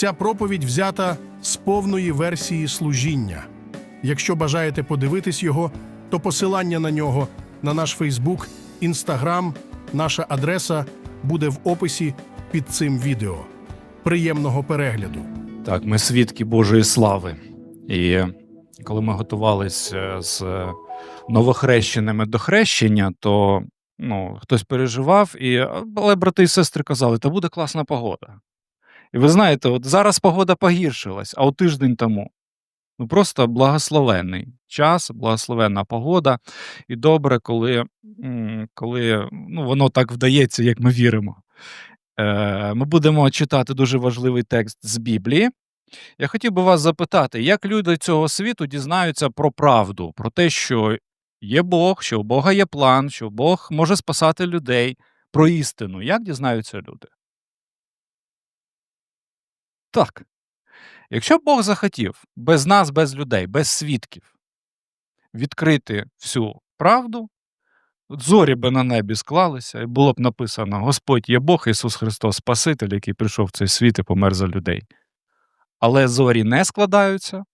Ця проповідь взята з повної версії служіння. Якщо бажаєте подивитись його, то посилання на нього на наш Фейсбук, Інстаграм, наша адреса буде в описі під цим відео. Приємного перегляду! Так, ми свідки Божої слави. І коли ми готувалися з новохрещеними до хрещення, то ну, хтось переживав, і, але брати і сестри казали, та буде класна погода. І ви знаєте, от зараз погода погіршилась, а от тиждень тому. Ну просто благословенний час, благословенна погода. І добре, коли, коли ну, воно так вдається, як ми віримо. Е, Ми будемо читати дуже важливий текст з Біблії. Я хотів би вас запитати, як люди цього світу дізнаються про правду, про те, що є Бог, що у Бога є план, що Бог може спасати людей, про істину. Як дізнаються люди? Так. Якщо б Бог захотів без нас, без людей, без свідків відкрити всю правду, зорі би на небі склалися, і було б написано: Господь є Бог, Ісус Христос, Спаситель, який прийшов в цей світ і помер за людей. Але зорі не складаються,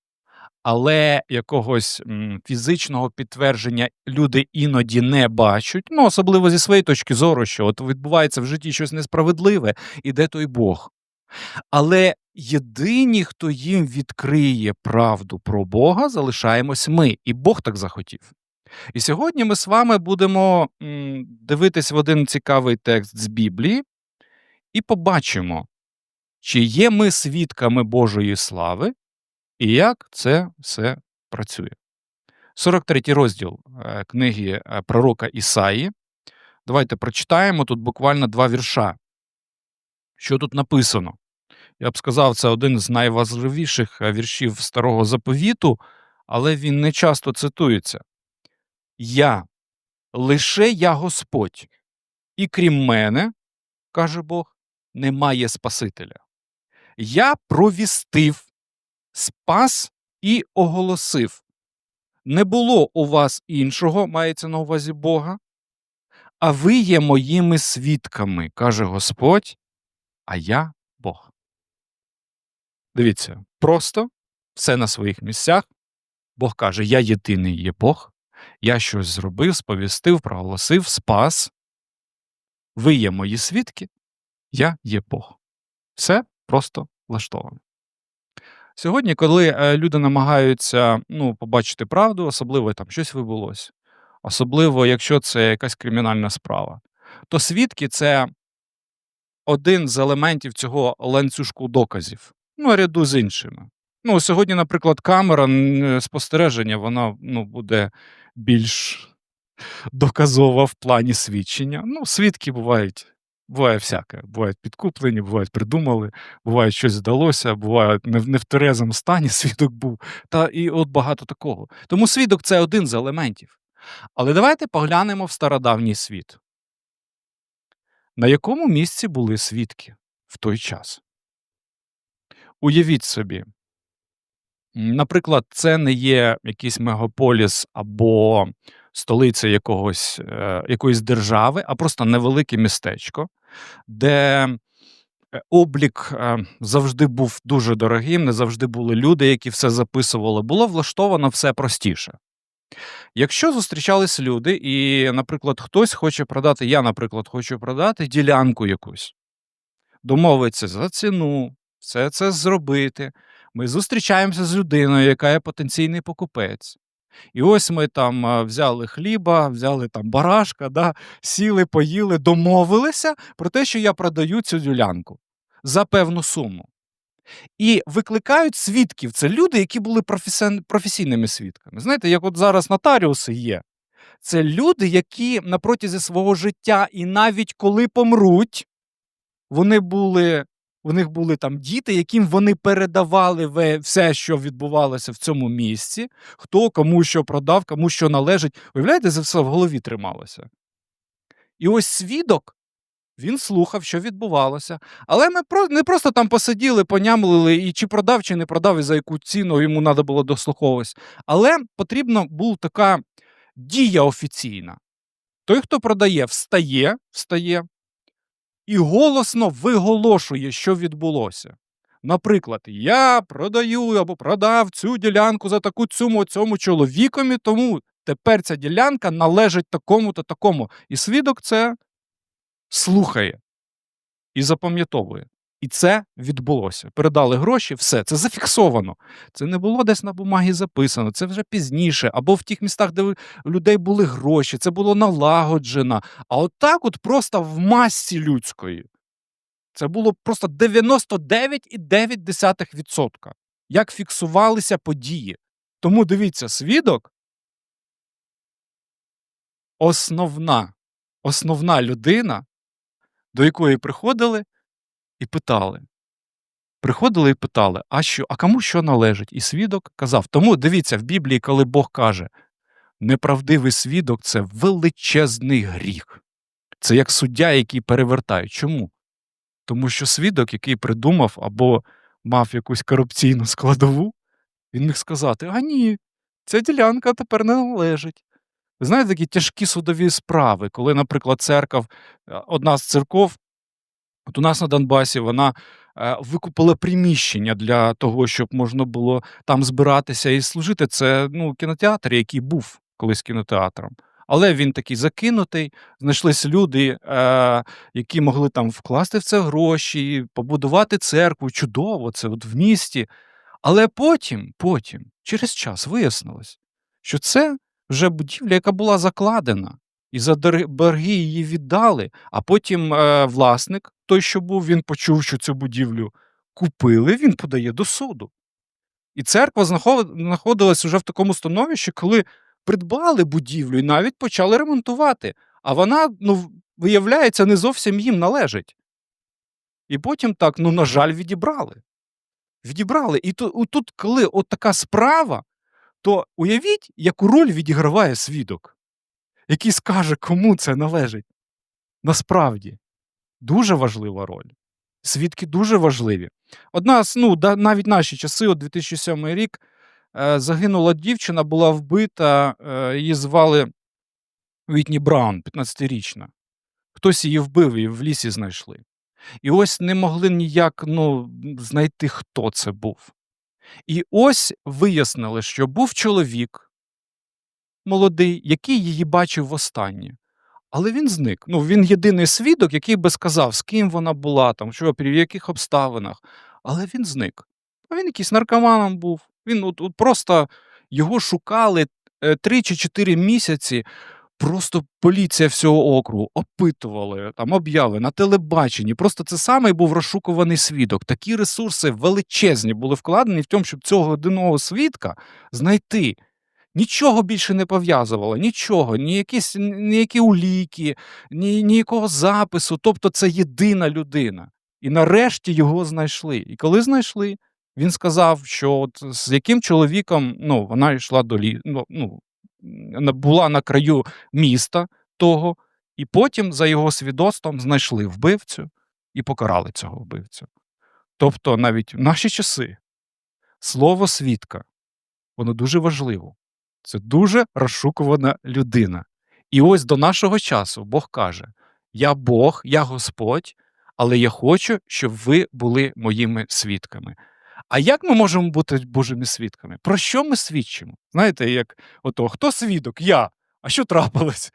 але якогось м, фізичного підтвердження люди іноді не бачать, ну, особливо зі своєї точки зору, що от відбувається в житті щось несправедливе, і де той Бог. Але єдині, хто їм відкриє правду про Бога, залишаємось ми, і Бог так захотів. І сьогодні ми з вами будемо дивитись в один цікавий текст з Біблії і побачимо, чи є ми свідками Божої слави, і як це все працює. 43 розділ е, книги е, пророка Ісаї. Давайте прочитаємо тут буквально два вірша. Що тут написано? Я б сказав, це один з найважливіших е, віршів старого заповіту, але він не часто цитується. Я, лише я Господь, і крім мене, каже Бог, немає Спасителя. Я провістив, спас і оголосив. Не було у вас іншого, мається на увазі Бога, а ви є моїми свідками, каже Господь, а я. Дивіться, просто все на своїх місцях. Бог каже: Я єдиний є Бог, я щось зробив, сповістив, проголосив, спас. Ви є мої свідки, я є Бог. Все просто влаштовано. Сьогодні, коли е, люди намагаються ну, побачити правду, особливо там щось вибулось, особливо якщо це якась кримінальна справа, то свідки це один з елементів цього ланцюжку доказів, ну, ряду з іншими. Ну, сьогодні, наприклад, камера спостереження, вона ну, буде більш доказова в плані свідчення. Ну, свідки бувають, буває всяке. Бувають підкуплені, бувають придумали, буває щось здалося, буває не, в- не в терезому стані свідок був. Та і от багато такого. Тому свідок це один з елементів. Але давайте поглянемо в стародавній світ. На якому місці були свідки в той час? Уявіть собі, Наприклад, це не є якийсь мегаполіс або столиця якогось, е, якоїсь держави, а просто невелике містечко, де е, облік е, завжди був дуже дорогим, не завжди були люди, які все записували. Було влаштовано все простіше. Якщо зустрічались люди, і, наприклад, хтось хоче продати, я, наприклад, хочу продати ділянку якусь, домовиться за ціну, все це зробити. Ми зустрічаємося з людиною, яка є потенційний покупець. І ось ми там взяли хліба, взяли там барашка, да, сіли, поїли, домовилися про те, що я продаю цю ділянку за певну суму. І викликають свідків. Це люди, які були професійними свідками. Знаєте, як от зараз нотаріуси є. Це люди, які на протязі свого життя, і навіть коли помруть, вони були, у них були там діти, яким вони передавали все, що відбувалося в цьому місці, хто кому що продав, кому що належить. Уявляєте, це все в голові трималося. І ось свідок, він слухав, що відбувалося. Але ми не просто там посиділи, понямлили, і чи продав, чи не продав, і за яку ціну йому треба було дослуховуватись. Але потрібна була така дія офіційна. Той, хто продає, встає, встає і голосно виголошує, що відбулося. Наприклад, я продаю або продав цю ділянку за таку цьому цьому чоловікові, тому тепер ця ділянка належить такому-то такому. І свідок це слухає і запам'ятовує. І це відбулося. Передали гроші, все, це зафіксовано. Це не було десь на бумагі записано, це вже пізніше, або в тих містах, де у людей були гроші, це було налагоджено. А от так от просто в масі людської. Це було просто 99,9%. Як фіксувалися події. Тому дивіться, свідок основна, основна людина, до якої приходили і питали. Приходили і питали, а що, а кому що належить? І свідок казав. Тому дивіться, в Біблії, коли Бог каже, неправдивий свідок це величезний гріх. Це як суддя, який перевертає. Чому? Тому що свідок, який придумав або мав якусь корупційну складову, він міг сказати: а ні, ця ділянка тепер не належить. Ви знаєте, такі тяжкі судові справи, коли, наприклад, церков, е, одна з церков, от у нас на Донбасі, вона е, викупила приміщення для того, щоб можна було там збиратися і служити. Це ну, кінотеатр, який був колись кінотеатром. Але він такий закинутий. Знайшлися люди, е, які могли там вкласти в це гроші, побудувати церкву. Чудово, це от в місті. Але потім, потім, через час вияснилось, що це вже будівля, яка була закладена, і за борги її віддали. А потім е, власник, той, що був, він почув, що цю будівлю купили, він подає до суду. І церква знаход- знаходилась уже в такому становищі, коли придбали будівлю і навіть почали ремонтувати. А вона, ну, виявляється, не зовсім їм належить. І потім так, ну, на жаль, відібрали. Відібрали. І тут, коли от така справа, то уявіть, яку роль відіграває свідок, який скаже, кому це належить. Насправді, дуже важлива роль. Свідки дуже важливі. Одна з, ну, навіть наші часи, от 2007 рік, е, загинула дівчина, була вбита, е, її звали Вітні Браун, 15-річна. Хтось її вбив і в лісі знайшли. І ось не могли ніяк ну, знайти, хто це був. І ось вияснили, що був чоловік молодий, який її бачив востаннє. Але він зник. Ну, він єдиний свідок, який би сказав, з ким вона була, там, що, при яких обставинах. Але він зник. А він якийсь наркоманом був. Він от, от просто його шукали е, три чи чотири місяці. Просто поліція всього округу опитували там обяви на телебаченні. Просто це самий був розшукуваний свідок. Такі ресурси величезні були вкладені в тому, щоб цього одного свідка знайти. Нічого більше не пов'язувало, нічого, ні якісь ніякі уліки, ні, ніякого запису. Тобто це єдина людина. І нарешті його знайшли. І коли знайшли, він сказав, що от з яким чоловіком ну, вона йшла до лі... ну, ну, була на краю міста того, і потім за його свідоцтвом знайшли вбивцю і покарали цього вбивцю. Тобто, навіть в наші часи слово свідка, воно дуже важливо. Це дуже розшукувана людина. І ось до нашого часу Бог каже: Я Бог, я Господь, але я хочу, щоб ви були моїми свідками. А як ми можемо бути Божими свідками? Про що ми свідчимо? Знаєте, як ото, хто свідок? Я. А що трапилось?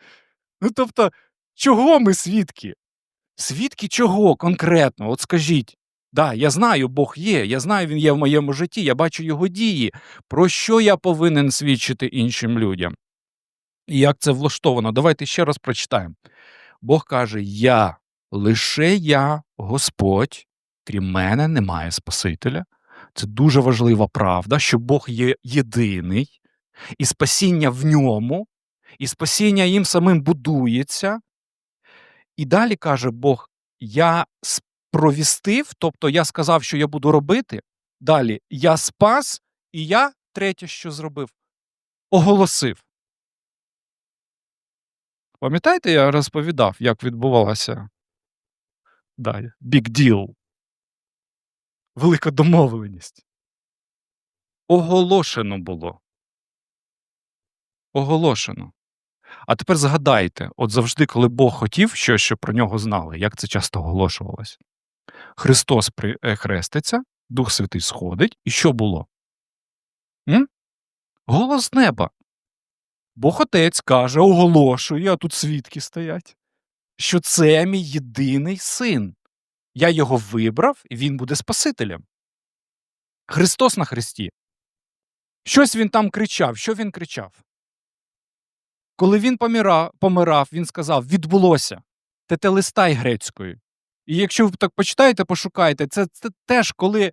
Ну тобто, чого ми свідки? Свідки чого конкретно? От скажіть. Да, я знаю, Бог є, я знаю, Він є в моєму житті, я бачу його дії. Про що я повинен свідчити іншим людям? І як це влаштовано? Давайте ще раз прочитаємо. Бог каже: Я, лише я, Господь, крім мене, немає Спасителя. Це дуже важлива правда, що Бог є єдиний, і спасіння в ньому, і спасіння їм самим будується. І далі каже Бог: Я спровістив, тобто я сказав, що я буду робити. Далі я спас, і я третє, що зробив, оголосив. Пам'ятаєте, я розповідав, як відбувалося далі? Big deal. Велика домовленість. Оголошено було. Оголошено. А тепер згадайте, от завжди, коли Бог хотів щось, щоб про нього знали, як це часто оголошувалось. Христос е, хреститься, Дух Святий сходить, і що було? М? Голос неба. Бог Отець каже, оголошує, а тут свідки стоять, що це мій єдиний син. Я його вибрав, і він буде Спасителем. Христос на Христі. Щось він там кричав. Що він кричав? Коли він помирав, помирав він сказав: відбулося. Тетелистай грецькою. І якщо ви так почитаєте, пошукаєте, це, це теж коли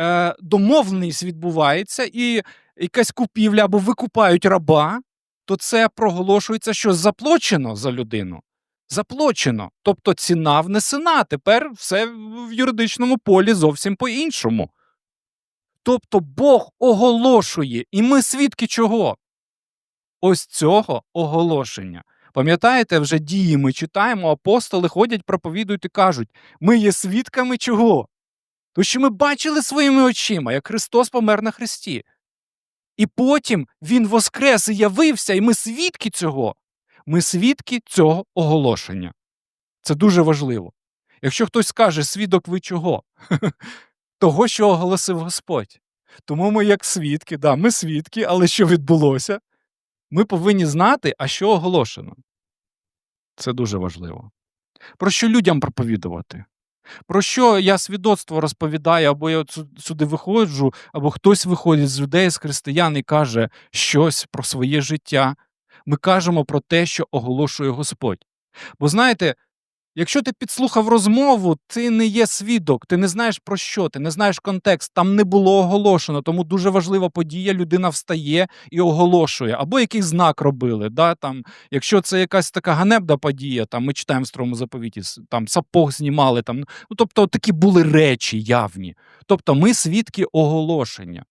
е, домовленість відбувається, і якась купівля або викупають раба, то це проголошується, що заплачено за людину. Заплачено. Тобто ціна внесена. Тепер все в юридичному полі зовсім по-іншому. Тобто Бог оголошує, і ми свідки чого? Ось цього оголошення. Пам'ятаєте, вже дії ми читаємо, апостоли ходять, проповідують і кажуть: ми є свідками чого? Тому що ми бачили своїми очима, як Христос помер на Христі. І потім Він воскрес і явився, і ми свідки цього. Ми свідки цього оголошення. Це дуже важливо. Якщо хтось скаже, свідок ви чого? Того, що оголосив Господь. Тому ми, як свідки, да, ми свідки, але що відбулося? Ми повинні знати, а що оголошено. Це дуже важливо. Про що людям проповідувати? Про що я свідоцтво розповідаю, або я сюди виходжу, або хтось виходить з людей, з християн і каже щось про своє життя. Ми кажемо про те, що оголошує Господь. Бо знаєте, якщо ти підслухав розмову, ти не є свідок, ти не знаєш про що, ти не знаєш контекст, там не було оголошено, тому дуже важлива подія, людина встає і оголошує, або якийсь знак робили. Да, там, якщо це якась така ганебна подія, там ми читаємо в старому заповіті, там сапог знімали, там, ну, тобто такі були речі явні. Тобто ми свідки оголошення.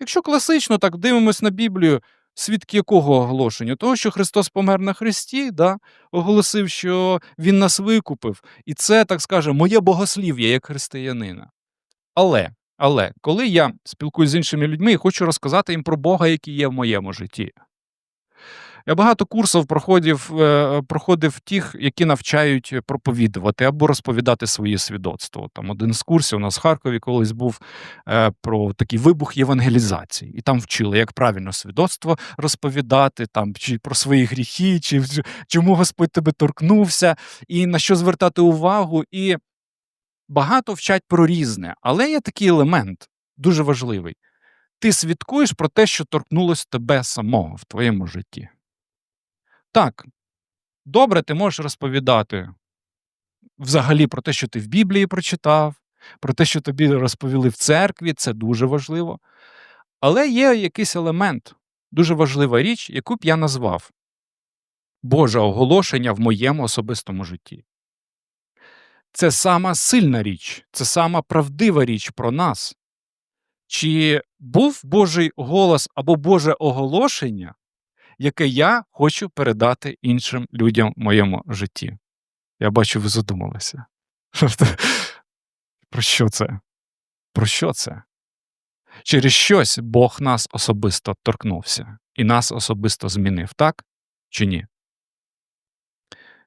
Якщо класично так дивимось на Біблію, свідки якого оголошення? Того, що Христос помер на Христі, да, оголосив, що Він нас викупив, і це, так скаже, моє богослів'я як християнина. Але, але, коли я спілкуюся з іншими людьми і хочу розказати їм про Бога, який є в моєму житті. Я багато курсів проходив, е, проходив тих, які навчають проповідувати або розповідати своє свідоцтво. Там один з курсів у нас в Харкові колись був е, про такий вибух євангелізації, і там вчили, як правильно свідоцтво розповідати, там чи про свої гріхи, чи чому Господь тебе торкнувся, і на що звертати увагу. І багато вчать про різне, але є такий елемент дуже важливий. Ти свідкуєш про те, що торкнулось тебе самого в твоєму житті. Так, добре, ти можеш розповідати взагалі про те, що ти в Біблії прочитав, про те, що тобі розповіли в церкві, це дуже важливо. Але є якийсь елемент, дуже важлива річ, яку б я назвав Боже оголошення в моєму особистому житті. Це сама сильна річ, це сама правдива річ про нас. Чи був Божий голос або Боже оголошення, яке я хочу передати іншим людям в моєму житті? Я бачу, ви задумалися. Про що це? Про що це? Через щось Бог нас особисто торкнувся і нас особисто змінив, так чи ні?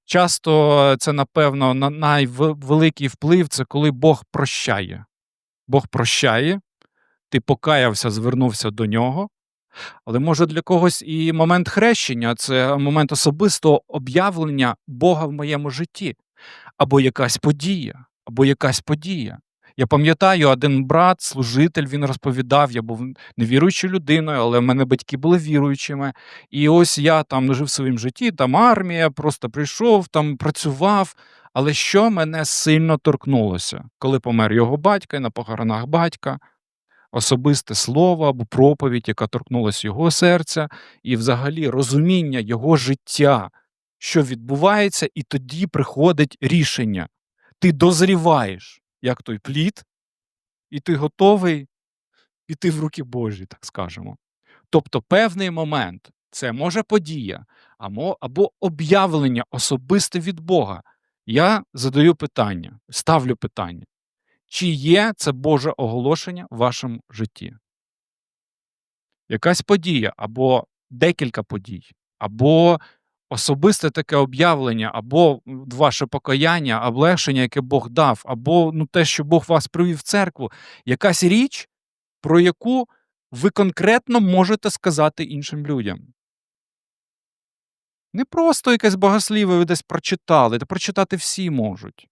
Часто це, напевно, на найвеликий вплив це коли Бог прощає. Бог прощає, ти покаявся, звернувся до нього. Але може для когось і момент хрещення це момент особистого об'явлення Бога в моєму житті, або якась подія, або якась подія. Я пам'ятаю, один брат, служитель, він розповідав, я був невіруючою людиною, але в мене батьки були віруючими. І ось я там жив в своїм житті, там армія, просто прийшов, там працював. Але що мене сильно торкнулося, коли помер його батько і на похоронах батька, особисте слово або проповідь, яка торкнулася його серця, і взагалі розуміння його життя, що відбувається, і тоді приходить рішення. Ти дозріваєш, як той плід, і ти готовий піти в руки Божі, так скажемо. Тобто певний момент це може подія або об'явлення особисте від Бога. Я задаю питання, ставлю питання. Чи є це Боже оголошення в вашому житті? Якась подія, або декілька подій, або особисте таке об'явлення, або ваше покаяння, облегшення, яке Бог дав, або ну, те, що Бог вас привів в церкву, якась річ, про яку ви конкретно можете сказати іншим людям. Не просто якесь богослів'я ви десь прочитали, та прочитати всі можуть.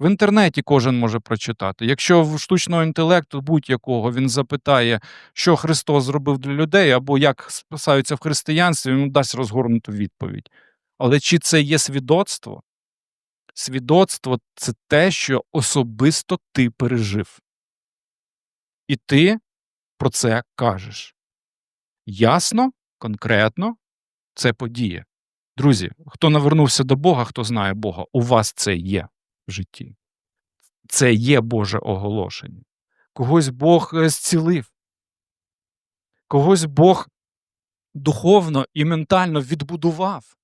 В інтернеті кожен може прочитати. Якщо в штучного інтелекту будь-якого він запитає, що Христос зробив для людей, або як спасаються в християнстві, він дасть розгорнуту відповідь. Але чи це є свідоцтво? Свідоцтво це те, що особисто ти пережив. І ти про це кажеш. Ясно, конкретно, це подія. Друзі, хто навернувся до Бога, хто знає Бога, у вас це є житті. Це є Боже оголошення. Когось Бог е, зцілив, когось Бог духовно і ментально відбудував,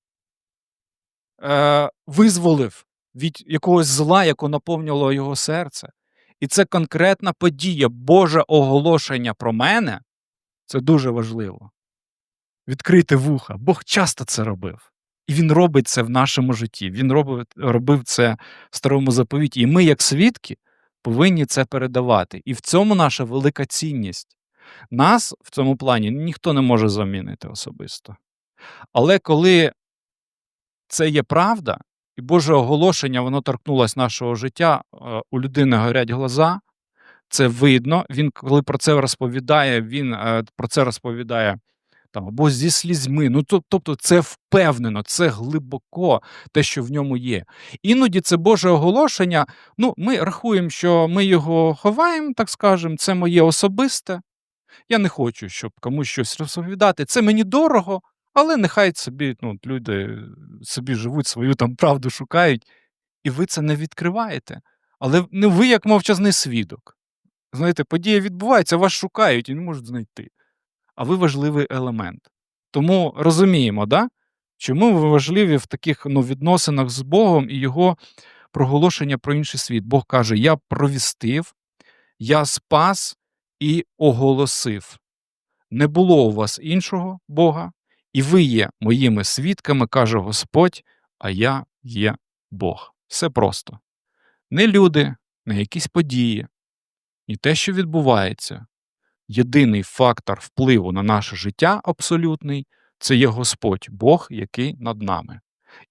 е, визволив від якогось зла, яке наповнювало його серце. І це конкретна подія, Боже оголошення про мене це дуже важливо. Відкрити вуха. Бог часто це робив. І він робить це в нашому житті. Він робив, робив це в старому заповіті. І ми, як свідки, повинні це передавати. І в цьому наша велика цінність. Нас в цьому плані ніхто не може замінити особисто. Але коли це є правда, і Боже оголошення, воно торкнулося нашого життя, е, у людини горять глаза, це видно. Він, коли про це розповідає, він е, про це розповідає там, або зі слізьми. Ну, тобто, це впевнено, це глибоко те, що в ньому є. Іноді це Боже оголошення. Ну, ми рахуємо, що ми його ховаємо, так скажемо, це моє особисте. Я не хочу, щоб комусь щось розповідати. Це мені дорого, але нехай собі ну, люди собі живуть, свою там правду шукають, і ви це не відкриваєте. Але не ви як мовчазний свідок. Знаєте, подія відбувається, вас шукають і не можуть знайти. А ви важливий елемент. Тому розуміємо, да? чому ви важливі в таких ну, відносинах з Богом і Його проголошення про інший світ. Бог каже: Я провістив, я спас і оголосив. Не було у вас іншого Бога, і ви є моїми свідками, каже Господь, а я є Бог. Все просто. Не люди, не якісь події, і те, що відбувається. Єдиний фактор впливу на наше життя абсолютний це є Господь, Бог, який над нами.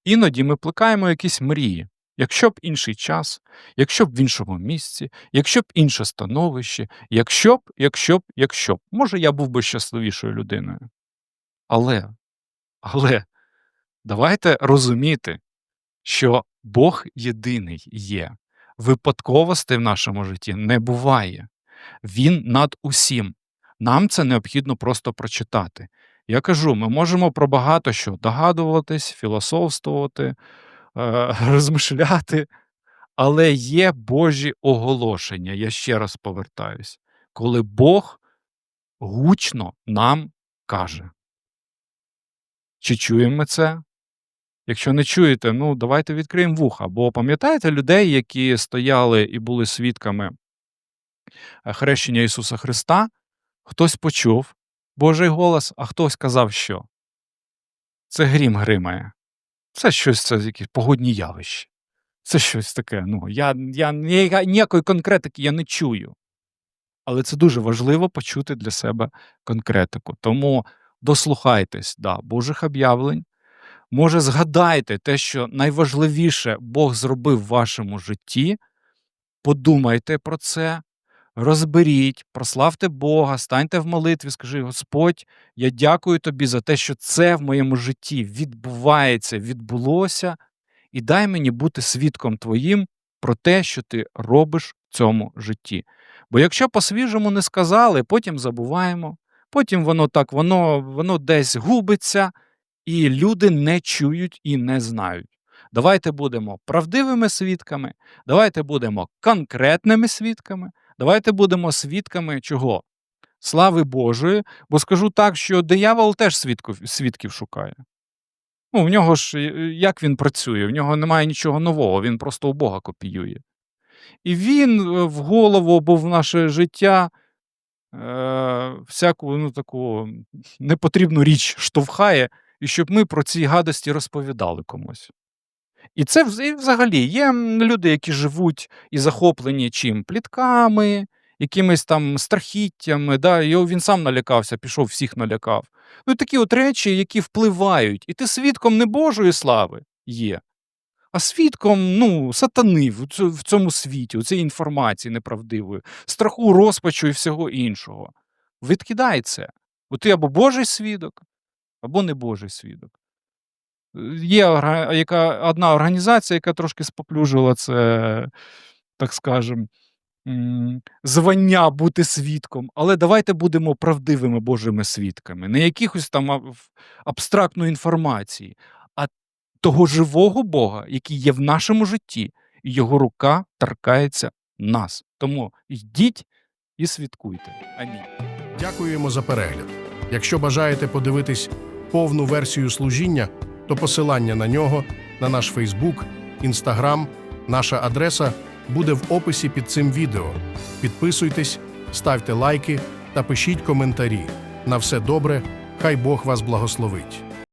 Іноді ми плекаємо якісь мрії. Якщо б інший час, якщо б в іншому місці, якщо б інше становище, якщо б, якщо б, якщо б, може, я був би щасливішою людиною. Але, але давайте розуміти, що Бог єдиний є. Випадковостей в нашому житті не буває. Він над усім. Нам це необхідно просто прочитати. Я кажу, ми можемо про багато що догадуватись, філософствувати, е, розмишляти, але є Божі оголошення. Я ще раз повертаюсь, коли Бог гучно нам каже. Чи чуємо ми це? Якщо не чуєте, ну давайте відкриємо вуха. Бо пам'ятаєте людей, які стояли і були свідками хрещення Ісуса Христа, хтось почув Божий голос, а хтось казав, що це грім гримає. Це щось, це якісь погодні явища. Це щось таке. Ну, я, я ніякої конкретики я не чую. Але це дуже важливо почути для себе конкретику. Тому дослухайтесь до Божих об'явлень. Може, згадайте те, що найважливіше Бог зробив в вашому житті. Подумайте про це, розберіть, прославте Бога, станьте в молитві, скажи: Господь, я дякую тобі за те, що це в моєму житті відбувається, відбулося, і дай мені бути свідком твоїм про те, що ти робиш в цьому житті. Бо якщо по-свіжому не сказали, потім забуваємо, потім воно так, воно, воно десь губиться, і люди не чують і не знають. Давайте будемо правдивими свідками, давайте будемо конкретними свідками, давайте будемо свідками чого? Слави Божої, бо скажу так, що диявол теж свідків, свідків шукає. Ну, в нього ж е, як він працює? В нього немає нічого нового, він просто у Бога копіює. І він е, в голову або в наше життя е, всяку ну, таку непотрібну річ штовхає і щоб ми про ці гадості розповідали комусь. І це взагалі є люди, які живуть і захоплені чим? Плітками, якимись там страхіттями. Да? Його він сам налякався, пішов, всіх налякав. Ну, і такі от речі, які впливають. І ти свідком не Божої слави є, а свідком ну, сатани в цьому світі, у цій інформації неправдивої, страху, розпачу і всього іншого. Відкидай це. Бо ти або Божий свідок, або не Божий свідок. Є яка, одна організація, яка трошки споплюжила це, так скажем, звання бути свідком. Але давайте будемо правдивими Божими свідками, не якихось там абстрактної інформації, а того живого Бога, який є в нашому житті, і його рука торкається нас. Тому йдіть і свідкуйте. Амінь. Дякуємо за перегляд. Якщо бажаєте подивитись повну версію служіння, то посилання на нього на наш Фейсбук, Інстаграм, наша адреса буде в описі під цим відео. Підписуйтесь, ставте лайки та пишіть коментарі. На все добре, хай Бог вас благословить.